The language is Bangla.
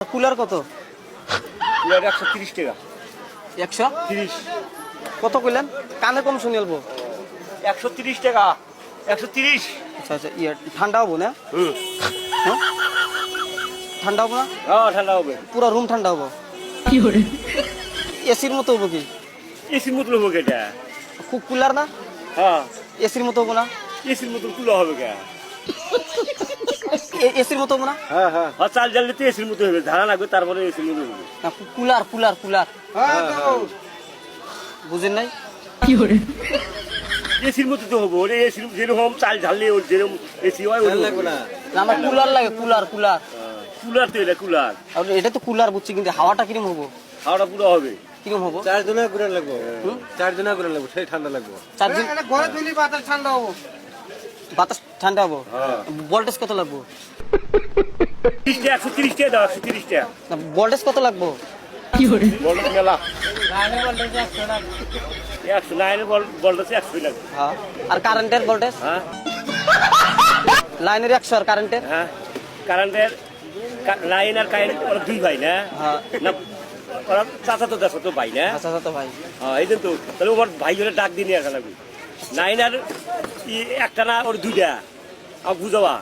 কুলার কত? কুলার একশো তিরিশ টাকা। একশো? তিরিশ। কত কইলেন? কানে কম শুনি অল্প। একশো তিরিশ টাকা। একশো তিরিশ। আচ্ছা আচ্ছা ইয়ে ঠান্ডা হব না? হুম। হ্যাঁ? ঠান্ডা হব না? হ্যাঁ ঠান্ডা হবে। পুরো রুম ঠান্ডা হব। এসির মতো হব কি? এসির মতন হবে এটা? খুব কুলার না? হ্যাঁ। এসির মতো হব না? এসির মতন কুলা হবে কে? এসির মতো না? হ্যাঁ হ্যাঁ। চাল জ্বাললে তো এসির মতো হবে ধারা লাগবে তারপরে এসির মতো হবে। কুলার কুলার কুলার বুঝেন নাই? এসির মতো তো হবে ওরে এসির যেরকম চাল ঝাললে ওর যেরকম এসি হয় ওরকম লাগবে না। না আমার কুলার লাগে কুলার কুলার কুলার তো এটা কুলার। আর এটা তো কুলার বুঝছি কিন্তু হাওয়াটা কিরম হব? হাওড়া পুরো হবে। কিরম হব? চার জনে ঘুরে লাগবো। চার জনে ঘুরে লাগবো সেই ঠান্ডা লাগবো। চার দিন ঘরে তুলি বাতাস ঠান্ডা হব। বাতাস ঠান্ডা হব। হ্যাঁ। ভোল্টেজ কত লাগবো? তিরিশ টাকা একশো তিরিশ টাকা দাও একশো তিরিশ টাকা ভোল্টেজ কত লাগবো? মেলা। একশো একশোই হ্যাঁ। আর কারেন্টের ভোল্টেজ হ্যাঁ। লাইনের একশো আর কারেন্টের হ্যাঁ। কারেন্টের লাইন আর কারেন্ট ওরা দুই ভাই না? হ্যাঁ। না ওরা চাচা তো চাচা তো ভাই না? আচ্ছা আচ্ছা তো ভাই। হ্যাঁ এই তো তাহলে ওর ভাই হলে ডাক দিয়ে নিয়ে আসা লাগবে। নাইন আর একটা না ওর দুইটা। আর বুঝাবা?